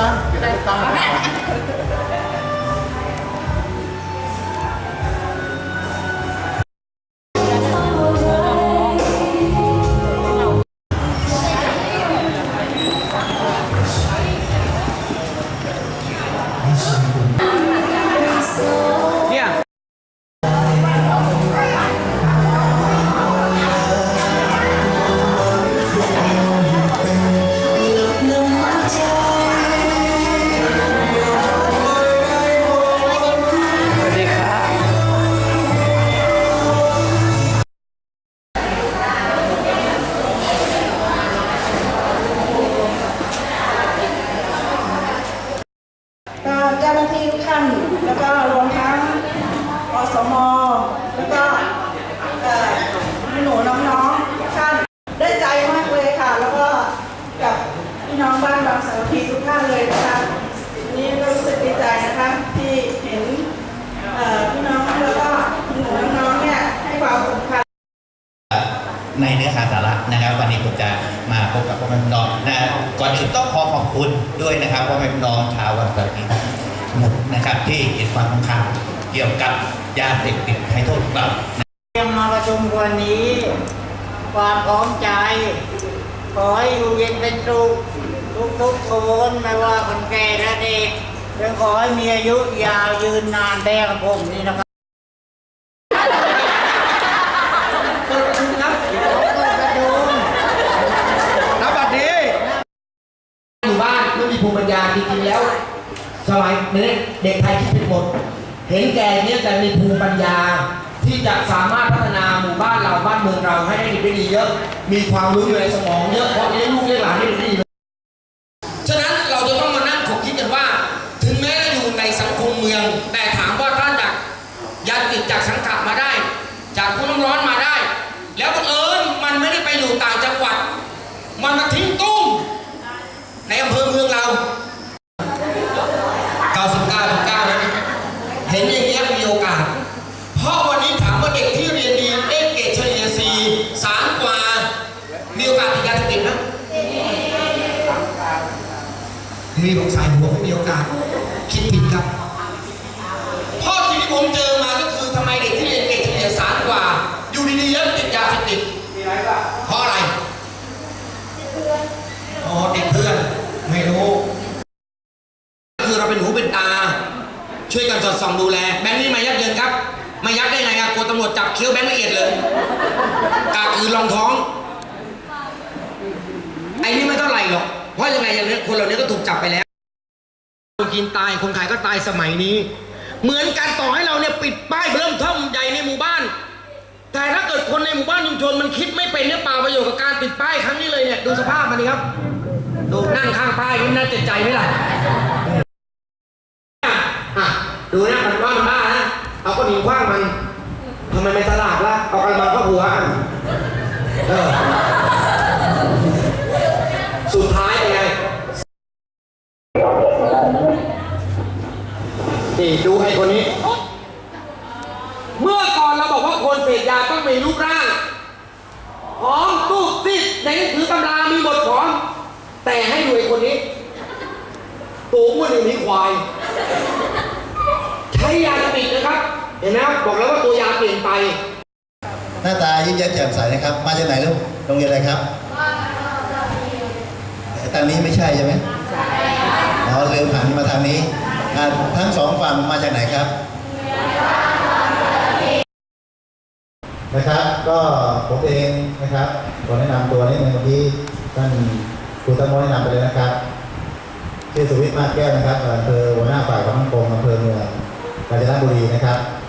ตั้งเปลี่ยนตั้งาสาระนะครับ วันนี้ผมจะมาพบกับพ่อแม่พี่น้องนะก่อนอื่นต้องขอขอบคุณด้วยนะครับพ่อแม่พี่น้องชาววันเสาร์นี้หมดนะครับที่เห็นความสำคัญเกี่ยวกับยาเสพติดให้โทษเราเตรียมมาประชุมวันนี้ ความพร้อมใจ ขอให้อยู่เย็นเป็นสุขทุกทุกๆคนไม่ว่าคนแก่และเด็กและขอให้มีอายุยาวยืนนานแท้กับผมนี่นะครับเปิดประชุมครับเปิดประชุม ณบัดนี้หมู่บ้านไม่มี ภูมิปัญญาจริงๆแล้ว สมัยนี้เด็กไทยคิดผิดหมด เห็นแก่เนี้ยแต่มีภูมิปัญญาที่จะสามารถพัฒนาหมู่บ้านเราบ้านเมืองเราให้ได้ดีดีเยอะ มีความรู้อยู่ในสมองเยอะเพราะเลี้ยงลูกเลี้ยงหลานให้ได้ดีฉะนั้นเราจะต้องมานั่งขบคิดกันว่า ถึงแม้จะอยู่ในสังคมเมือง แต่ถามว่าถ้าจากยาติดจากสังกัดมาได้ จากผู้น้ำร้อนมาได้ แล้วบังเอิญมันไม่ได้ไปอยู่ต่างจังหวัด มันมาทิ้งตุ้มในอำเภอเมืองเรา 99 9นะ เห็นอย่างเงี้ยมี โอกาส เพราะวันนี้ถามว่าเด็กที่เรียนดีได้เกรดเฉลี่ย4 3กว่า มีโอกาสติดยาเสพติดนะมีบอกสายหัวไม่มีโอกาส คิดผิดครับเพราะสิ่งที่ผมเจอมาก็คือทำไมเด็กที่เรียนเกรดเฉลี่ยสามกว่า อยู่ดีๆแล้วติดยาเสพติดเพราะอะไรอ๋อติดเพื่อน ไม่รู้ คือเราเป็นหูเป็นตา ช่วยกันสอดส่องดูแล แบงค์นี่มายักเยินครับ มายักได้ไงอะกลัวตำรวจจับเคี้ยวแบงค์ละเอียดเลยกาคือรองท้อง ไอ้นี่ไม่เท่าไหร่หรอก เพราะยังไงอย่างนี้คนเหล่านี้ก็ถูกจับไปแล้ว คนกินตายคนขายก็ตายสมัยนี้ เหมือนกันต่อให้เราเนี่ยปิดป้ายเริ่มเท่อมใหญ่ในหมู่บ้าน แต่ถ้าเกิดคนในหมู่บ้านชุมชนมันคิดไม่เป็นเนี่ยเปล่าประโยชน์กับการปิดป้ายครั้งนี้เลยเนี่ยดูสภาพมันดิครับ ดูนั่งข้างป้ายนี่น่าเจ็บใจไหมล่ะ ดูนะมันว่ามันบ้านะเอาก้อนหินคว้างมันทำไมไม่ตลาดล่ะเอากระมังเข้าหัวอะเออสุดท้ายเป็นไงนี่ดูไอ้คนนี้ เมื่อก่อนเราบอกว่าคนเสพยาต้องมีรูปร่างผอมตุ๊บติดในหนังสือตำรามีบทผอมแต่ให้ดูไอ้คนนี้ตัวอ้วนอย่างนี้ควาย ช้ยาสติดนะครับ เห็นไหมครับบอกแล้วว่าตัวยาเปลี่ยนไป หน้าตายิ้มแย้มแจ่มใสนะครับ มาจากไหนลูกโรงเรียนอะไรครับทางนี้ไม่ใช่ใช่ไหมใช่อ๋อเร็วหันมาทางนี้อ่าทั้งสองฝั่งมาจากไหนครับนะครับ ก็ผมเองนะครับขอแนะนำตัวนิดนึงเมื่อกี้ท่านครูตั้งโมแนะนำไปเลยนะครับชื่อสุวิทย์มาศแก้วนะครับอำเภอหัวหน้าฝ่ายความมั่นคงอำเภอเมือง กาญจนบุรีนะครับ